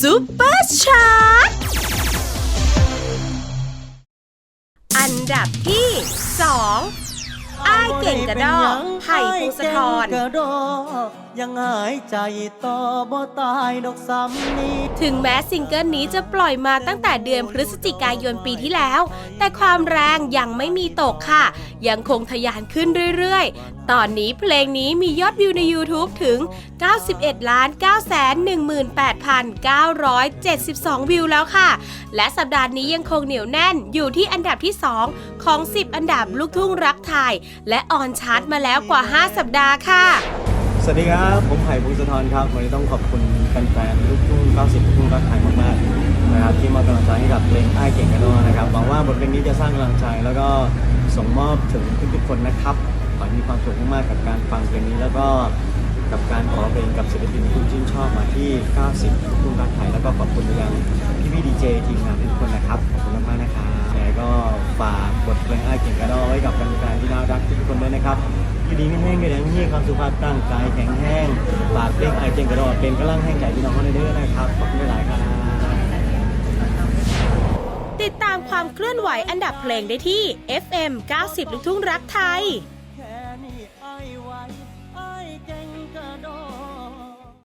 ซูเปอร์ชาร์ตอันดับที่2อ้ายเก่งกระดอกไผ่พงศธรกระดอยังหายใจต่อบ่ตายดอกซ้ำนี้ถึงแม้ซิงเกิลนี้จะปล่อยมาตั้งแต่เดือนพฤศจิกายนปีที่แล้ว แต่ความแรงยังไม่มีตกค่ะ ยังคงทะยานขึ้นเรื่อยๆ ตอนนี้เพลงนี้มียอดวิวใน YouTube ถึง 91ล้าน9แสน18,972 วิวแล้วค่ะ และสัปดาห์นี้ยังคงเหนียวแน่นอยู่ที่อันดับที่ 2 ของ 10 อันดับลูกทุ่งรักไทยและออนชาร์ตมาแล้วกว่า 5 สัปดาห์ค่ะ สวัสดีครับ ผมไผ่พงศธรครับ วันนี้ต้องขอบคุณแฟนๆลูกทุ่ง 90ลูกทุ่งรักไทยมากๆนะครับที่มอบกำลังใจให้กับเพลงอ้ายเก่งกันดอนะครับหวังว่าบทเพลงนี้จะสร้างกำลังใจ แล้วก็ส่งมอบถึงทุกๆคนนะครับขอให้มีความสุขมากๆกับการฟังเพลงนี้ แล้วก็กับการขอเพลงกับศิลปินที่คุณชื่นชอบมาที่ 90ลูกทุ่งรักไทยแล้วก็ขอบคุณไปยังพี่พี่ดีเจทีมงานทุกคนนะครับากบทเพลงอ้ายเก่งกระดอไว้กับแฟนๆที่น่ารักทุกคนด้วยนะครับอยู่ดีไม่แห้งกันอย่างนี้ความสุภาพตั้งใจแข็งแห้งปากเล็กไอเก่งกระดอเป็นกระลังแห้งใจพี่น้องเขาเด้อนะครับขอบคุณหลายครับติดตามความเคลื่อนไหวอันดับเพลงได้ที่ FM 90 ลูกทุ่งรักไทย